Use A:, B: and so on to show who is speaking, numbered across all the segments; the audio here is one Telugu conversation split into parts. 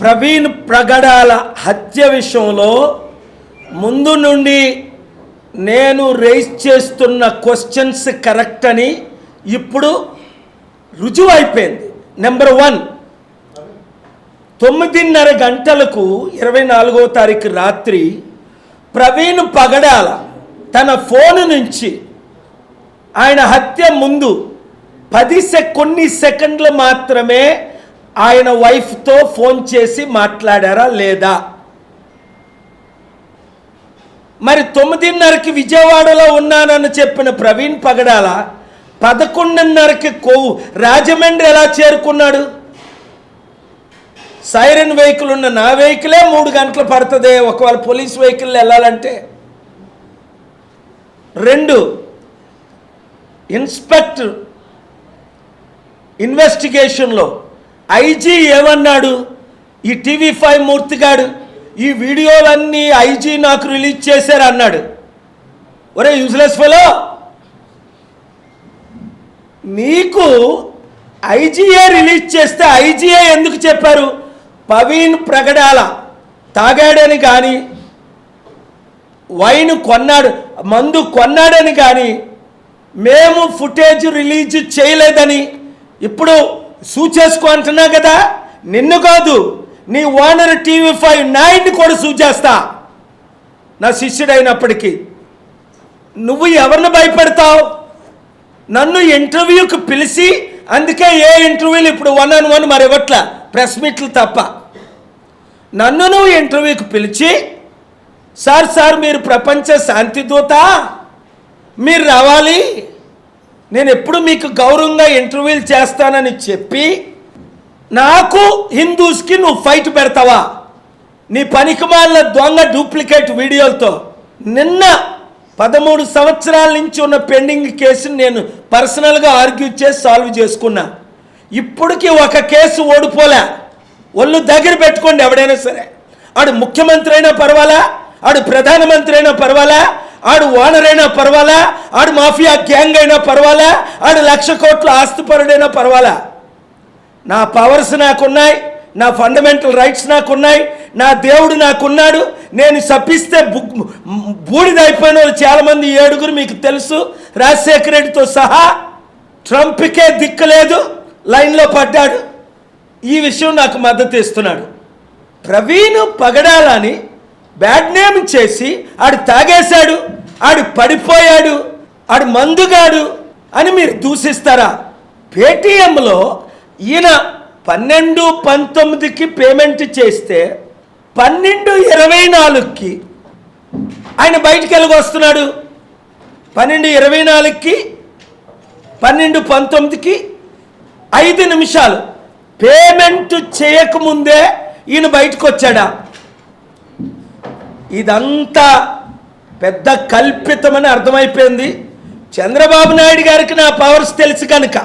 A: ప్రవీణ్ ప్రగడాల హత్య విషయంలో ముందు నుండి నేను రేస్ చేస్తున్న క్వశ్చన్స్ కరెక్ట్ అని ఇప్పుడు రుజువు అయిపోయింది నెంబర్ వన్ తొమ్మిదిన్నర గంటలకు ఇరవై నాలుగో తారీఖు రాత్రి ప్రవీణ్ పగడాల తన ఫోన్ నుంచి ఆయన హత్య ముందు పది సె కొన్ని సెకండ్లు మాత్రమే ఆయన వైఫ్తో ఫోన్ చేసి మాట్లాడారా లేదా? మరి తొమ్మిదిన్నరకి విజయవాడలో ఉన్నానని చెప్పిన ప్రవీణ్ పగడాల పదకొండున్నరకి కొవ్వు రాజమండ్రి ఎలా చేరుకున్నాడు? సైరన్ వెహికల్ ఉన్న నా వెహికలే మూడు గంటలు పడుతుంది. ఒకవేళ పోలీస్ వెహికల్ వెళ్ళాలంటే. రెండు ఇన్స్పెక్టర్ ఇన్వెస్టిగేషన్లో ఐజీ ఏమన్నాడు? ఈ టీవీ ఫైవ్ మూర్తిగాడు ఈ వీడియోలన్నీ ఐజీ నాకు రిలీజ్ చేశారు అన్నాడు ఒరే యూజ్లెస్ ఫెలో నీకు ఐజీఏ రిలీజ్ చేస్తే ఐజీఏ ఎందుకు చెప్పారు? పవీన్ ప్రగడాల తాగాడని కానీ వైన్ కొన్నాడు మందు కొన్నాడని కానీ మేము ఫుటేజ్ రిలీజ్ చేయలేదని ఇప్పుడు సూచేసుకో అంటున్నా కదా. నిన్ను కాదు నీ ఓనర్ టీవీ ఫైవ్ నైన్ కూడా సూచేస్తా. నా శిష్యుడైనప్పటికీ. నువ్వు ఎవరిని భయపెడతావు? నన్ను ఇంటర్వ్యూకి పిలిచి అందుకే ఏ ఇంటర్వ్యూలు ఇప్పుడు వన్ ఆన్ వన్ మరి ఇవ్వట్ల? ప్రెస్ మీట్లు తప్ప. నన్ను నువ్వు ఇంటర్వ్యూకి పిలిచి సార్ సార్ మీరు ప్రపంచ శాంతి దూత మీరు రావాలి. నేను ఎప్పుడు మీకు గౌరవంగా ఇంటర్వ్యూలు చేస్తానని చెప్పి నాకు హిందూస్కి నువ్వు ఫైట్ పెడతావా? నీ పనికిమాలిన దొంగ డూప్లికేట్ వీడియోలతో. నిన్న పదమూడు సంవత్సరాల నుంచి ఉన్న పెండింగ్ కేసుని నేను పర్సనల్గా ఆర్గ్యూ చేసి సాల్వ్ చేసుకున్నా. ఇప్పటికీ ఒక కేసు ఓడిపోలే. ఒళ్ళు దగ్గర పెట్టుకోండి ఎవడైనా సరే. ఆడు ముఖ్యమంత్రి అయినా పర్వాలా? ఆడు ప్రధానమంత్రి అయినా పర్వాలా? ఆడు ఓనర్ అయినా పర్వాలా? ఆడు మాఫియా గ్యాంగ్ అయినా పర్వాలా? ఆడు లక్ష కోట్ల ఆస్తిపరుడైనా పర్వాలా? నా పవర్స్ నాకున్నాయి నా ఫండమెంటల్ రైట్స్ నాకున్నాయి నా దేవుడు నాకున్నాడు. నేను శపిస్తే బూడిదైపోయిన వాళ్ళు చాలామంది ఏడుగురు మీకు తెలుసు. రాజశేఖర రెడ్డితో సహా ట్రంప్కే దిక్కలేదు లైన్లో పడ్డాడు. ఈ విషయం నాకు మద్దతు ఇస్తున్నాడు. ప్రవీణ్ పగడాలని బ్యాడ్ నేమ్ చేసి ఆడు తాగేశాడు ఆడు పడిపోయాడు ఆడు మందుగాడు అని మీరు దూషిస్తారా? పేటీఎంలో ఈయన పన్నెండు పంతొమ్మిదికి పేమెంట్ చేస్తే పన్నెండు ఇరవై నాలుగుకి ఆయన బయటికి వెళ్ళగొస్తున్నాడు పన్నెండు ఇరవై నాలుగుకి పన్నెండు పంతొమ్మిదికి ఐదు నిమిషాలు. పేమెంట్ చేయకముందే ఈయన బయటకు వచ్చాడా? ఇదంతా పెద్ద కల్పితమని అర్థమైపోయింది. చంద్రబాబు నాయుడు గారికి నా పవర్స్ తెలుసు కనుక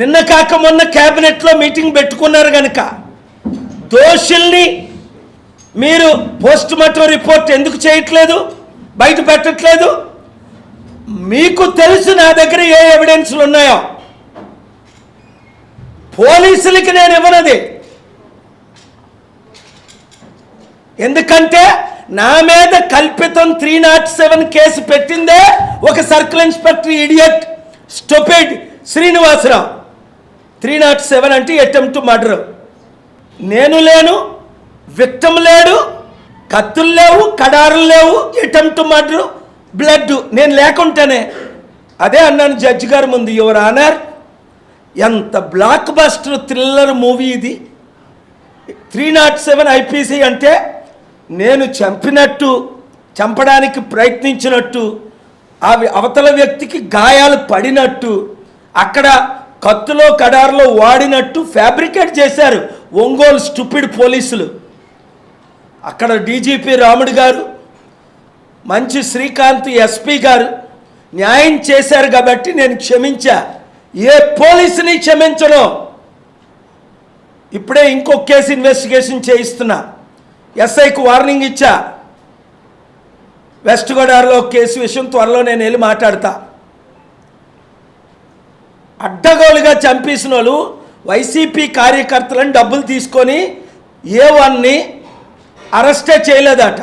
A: నిన్న కాక మొన్న క్యాబినెట్లో మీటింగ్ పెట్టుకున్నారు కనుక దోషుల్ని మీరు పోస్ట్ మార్టం రిపోర్ట్ ఎందుకు చేయట్లేదు? బయట పెట్టట్లేదు? మీకు తెలుసు నా దగ్గర ఏ ఎవిడెన్స్లు ఉన్నాయో? పోలీసులకి నేను ఇవ్వనది. ఎందుకంటే నా మీద కల్పితం త్రీ నాట్ సెవెన్ కేసు పెట్టిందే ఒక circle inspector idiot stopped Srinivasarao. Three nought seven అంటే అటెంప్ట్ మర్డర్ నేను లేను విక్టమ్ లేడు కత్తులు లేవు కడారులు లేవు అటెంప్ట్ మర్డర్ బ్లడ్ నేను లేకుంటేనే. అదే అన్నాను జడ్జి గారు ముందు యువర్ ఆనర్ ఎంత బ్లాక్ బస్టర్ థ్రిల్లర్ మూవీ ఇది. త్రీ నాట్ సెవెన్ ఐపీసీ అంటే నేను చంపినట్టు చంపడానికి ప్రయత్నించినట్టు ఆ అవతల వ్యక్తికి గాయాలు పడినట్టు అక్కడ కత్తులో కడారులో వాడినట్టు ఫ్యాబ్రికేట్ చేశారు ఒంగోలు స్టూపిడ్ పోలీసులు. అక్కడ డీజీపీ రాముడు గారు మంచి శ్రీకాంత్ ఎస్పీ గారు న్యాయం చేశారు కాబట్టి నేను క్షమించా. ఏ పోలీసుని క్షమించను? ఇప్పుడే ఇంకో కేసు ఇన్వెస్టిగేషన్ చేయిస్తున్నా. ఎస్ఐకి వార్నింగ్ ఇచ్చా. వెస్ట్ గోదావరిలో కేసు విషయం త్వరలో నేను వెళ్ళి మాట్లాడతా. అడ్డగోలుగా చంపేసిన వాళ్ళు వైసీపీ కార్యకర్తలను డబ్బులు తీసుకొని ఏ వన్ని అరెస్టే చేయలేదట.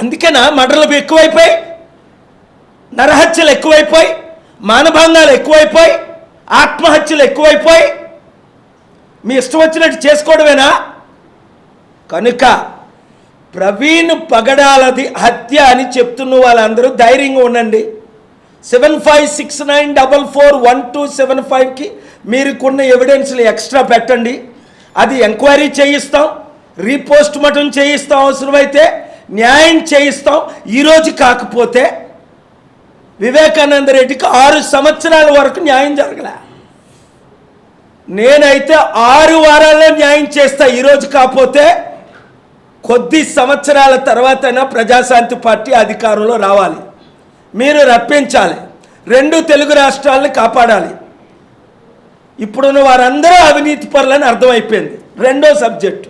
A: అందుకేనా మర్డర్లు ఎక్కువైపోయి నరహత్యలు ఎక్కువైపోయి మానభంగాలు ఎక్కువైపోయి ఆత్మహత్యలు ఎక్కువైపోయి మీ ఇష్టం వచ్చినట్టు చేసుకోవడమేనా? కనుక ప్రవీణ్ పగడాలది హత్య అని చెప్తున్న వాళ్ళందరూ ధైర్యంగా ఉండండి. Seven five six nine double four one two seven ఫైవ్కి మీరుకున్న ఎవిడెన్స్లు ఎక్స్ట్రా పెట్టండి. అది ఎంక్వైరీ చేయిస్తాం. రీపోస్ట్ మటం చేయిస్తాం అవసరమైతే న్యాయం చేయిస్తాం. ఈరోజు కాకపోతే వివేకానంద రెడ్డికి ఆరు సంవత్సరాల వరకు న్యాయం జరగలే. నేనైతే ఆరు వారాల్లో న్యాయం చేస్తా ఈరోజు కాకపోతే కొద్ది సంవత్సరాల తర్వాతైనా ప్రజాశాంతి పార్టీ అధికారంలో రావాలి. మీరు రప్పించాలి. రెండు తెలుగు రాష్ట్రాలను కాపాడాలి. ఇప్పుడున్న వారందరూ అవినీతి పరులని అర్థమైపోయింది. రెండో సబ్జెక్టు.